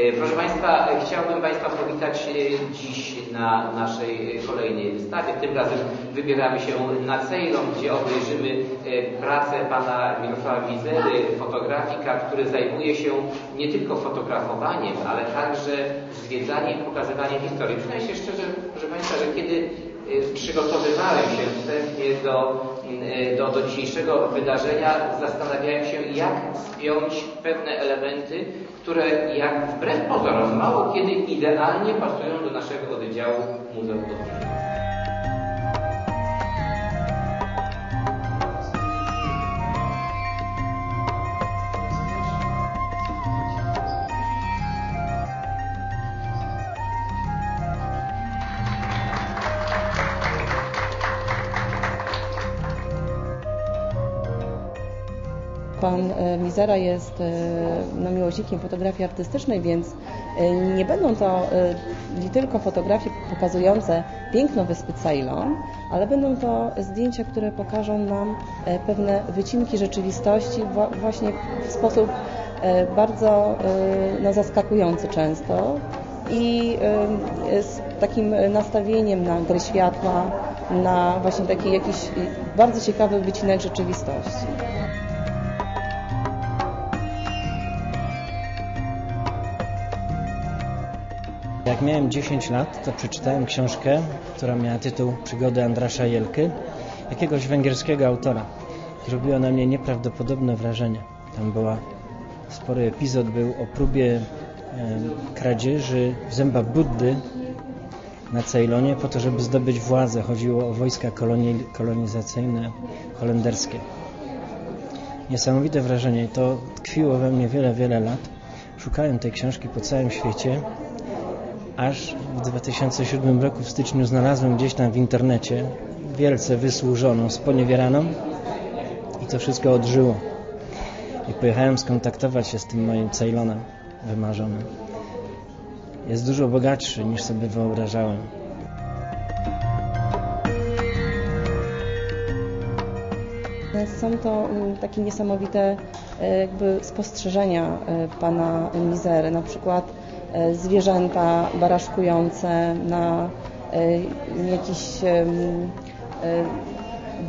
E, proszę Państwa, e, chciałbym Państwa powitać e, dziś na naszej kolejnej wystawie. Tym razem wybieramy się na Ceylon, gdzie obejrzymy pracę pana Mirosława Wizery, fotografika, który zajmuje się nie tylko fotografowaniem, ale także zwiedzaniem pokazywaniem historii. Przyznaję się szczerze, proszę Państwa, że kiedy przygotowywałem się wstępnie do, do, do dzisiejszego wydarzenia, zastanawiałem się, jak spiąć pewne elementy, które jak wbrew pozorom mało kiedy idealnie pasują do naszego oddziału Muzeum Podróży. Pan e, Mizera jest e, no, miłośnikiem fotografii artystycznej, więc e, nie będą to tylko fotografie pokazujące piękno wyspy Ceylon, ale będą to zdjęcia, które pokażą nam pewne wycinki rzeczywistości właśnie w sposób bardzo no, zaskakujący często i z takim nastawieniem na gry światła, na właśnie taki jakiś bardzo ciekawy wycinek rzeczywistości. Jak miałem 10 lat, to przeczytałem książkę, która miała tytuł Przygody Andrasza Jelky, jakiegoś węgierskiego autora. Zrobiło na mnie nieprawdopodobne wrażenie. Tam była spory epizod, był o próbie e, kradzieży zęba Buddy na Ceylonie po to, żeby zdobyć władzę. Chodziło o wojska kolonizacyjne holenderskie. Niesamowite wrażenie. To tkwiło we mnie wiele, wiele lat. Szukałem tej książki po całym świecie aż w 2007 roku w styczniu znalazłem gdzieś tam w internecie wielce wysłużoną, sponiewieraną i to wszystko odżyło. I pojechałem skontaktować się z tym moim Ceylonem wymarzonym. Jest dużo bogatszy niż sobie wyobrażałem. Są to mm, takie niesamowite e, jakby spostrzeżenia e, pana Mizery, na przykład zwierzęta baraszkujące na e, jakichś e,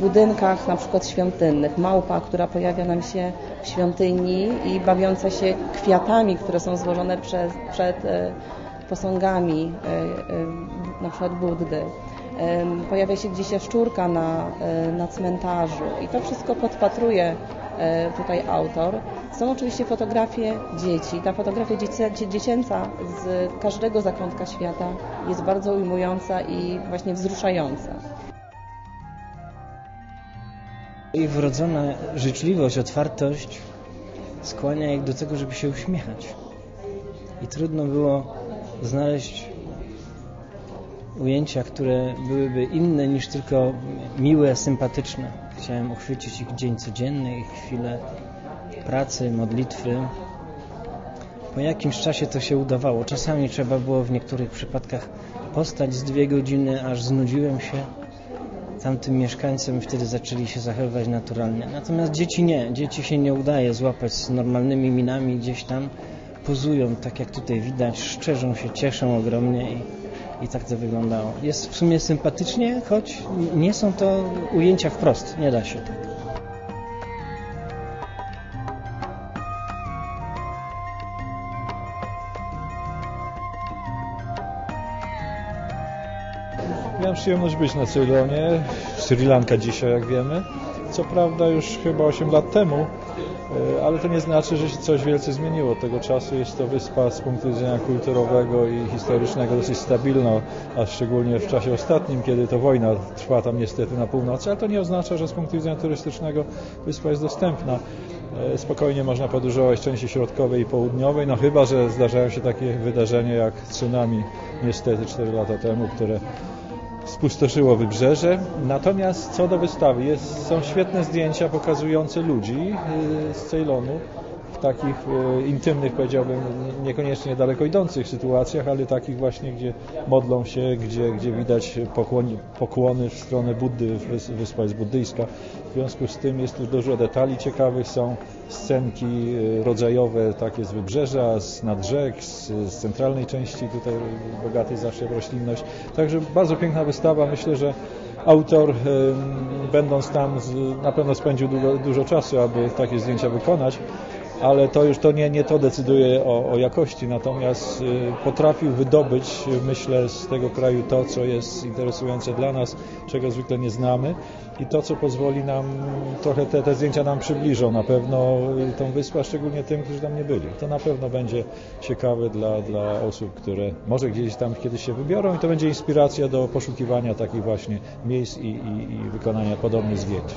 budynkach na przykład świątynnych. Małpa, która pojawia nam się w świątyni i bawiąca się kwiatami, które są złożone przed posągami na przykład Buddy. Pojawia się gdzieś jaszczurka na, na cmentarzu i to wszystko podpatruje E, tutaj autor. Są oczywiście fotografie dzieci. Ta fotografia dziecięca z każdego zakątka świata jest bardzo ujmująca i właśnie wzruszająca. Ich wrodzona życzliwość, otwartość skłania ich do tego, żeby się uśmiechać. I trudno było znaleźć ujęcia, które byłyby inne niż tylko miłe, sympatyczne. Chciałem uchwycić ich dzień codzienny, ich chwilę pracy, modlitwy. Po jakimś czasie to się udawało. Czasami trzeba było w niektórych przypadkach postać z dwie godziny, aż znudziłem się tamtym mieszkańcom wtedy zaczęli się zachowywać naturalnie. Natomiast dzieci nie. Dzieci się nie udaje złapać z normalnymi minami gdzieś tam. Pozują, tak jak tutaj widać, szczerzą się, cieszą ogromnie i i tak to wyglądało. Jest w sumie sympatycznie, choć nie są to ujęcia wprost, nie da się tak. Miałem przyjemność być na Ceylonie, Sri Lanka dzisiaj jak wiemy. Co prawda już chyba 8 lat temu, ale to nie znaczy, że się coś wielce zmieniło od tego czasu. Jest to wyspa z punktu widzenia kulturowego i historycznego dosyć stabilna, a szczególnie w czasie ostatnim, kiedy to wojna trwa tam niestety na północy, ale to nie oznacza, że z punktu widzenia turystycznego wyspa jest dostępna. E, spokojnie można podróżować w części środkowej i południowej, no chyba, że zdarzają się takie wydarzenia jak tsunami niestety 4 lata temu, które spustoszyło wybrzeże. Natomiast co do wystawy, jest, są świetne zdjęcia pokazujące ludzi y, z Ceylonu takich e, intymnych, powiedziałbym, niekoniecznie daleko idących sytuacjach, ale takich właśnie, gdzie modlą się, gdzie, gdzie widać pokłoni, pokłony w stronę Buddy, wys- wyspa jest buddyjska. W związku z tym jest tu dużo detali ciekawych, są scenki e, rodzajowe takie z wybrzeża, z nad rzek, z, z centralnej części tutaj bogatej zawsze w roślinność. Także bardzo piękna wystawa. Myślę, że autor będąc tam na pewno spędził dużo, dużo czasu, aby takie zdjęcia wykonać, ale to już to nie, nie to decyduje o, o jakości, natomiast y, potrafił wydobyć, y, myślę, z tego kraju to, co jest interesujące dla nas, czego zwykle nie znamy i to, co pozwoli nam, trochę te, te zdjęcia nam przybliżą na pewno y, tą wyspę, szczególnie tym, którzy tam nie byli. To na pewno będzie ciekawe dla, dla osób, które może gdzieś tam kiedyś się wybiorą i to będzie inspiracja do poszukiwania takich właśnie miejsc i, i, i wykonania podobnych zdjęć.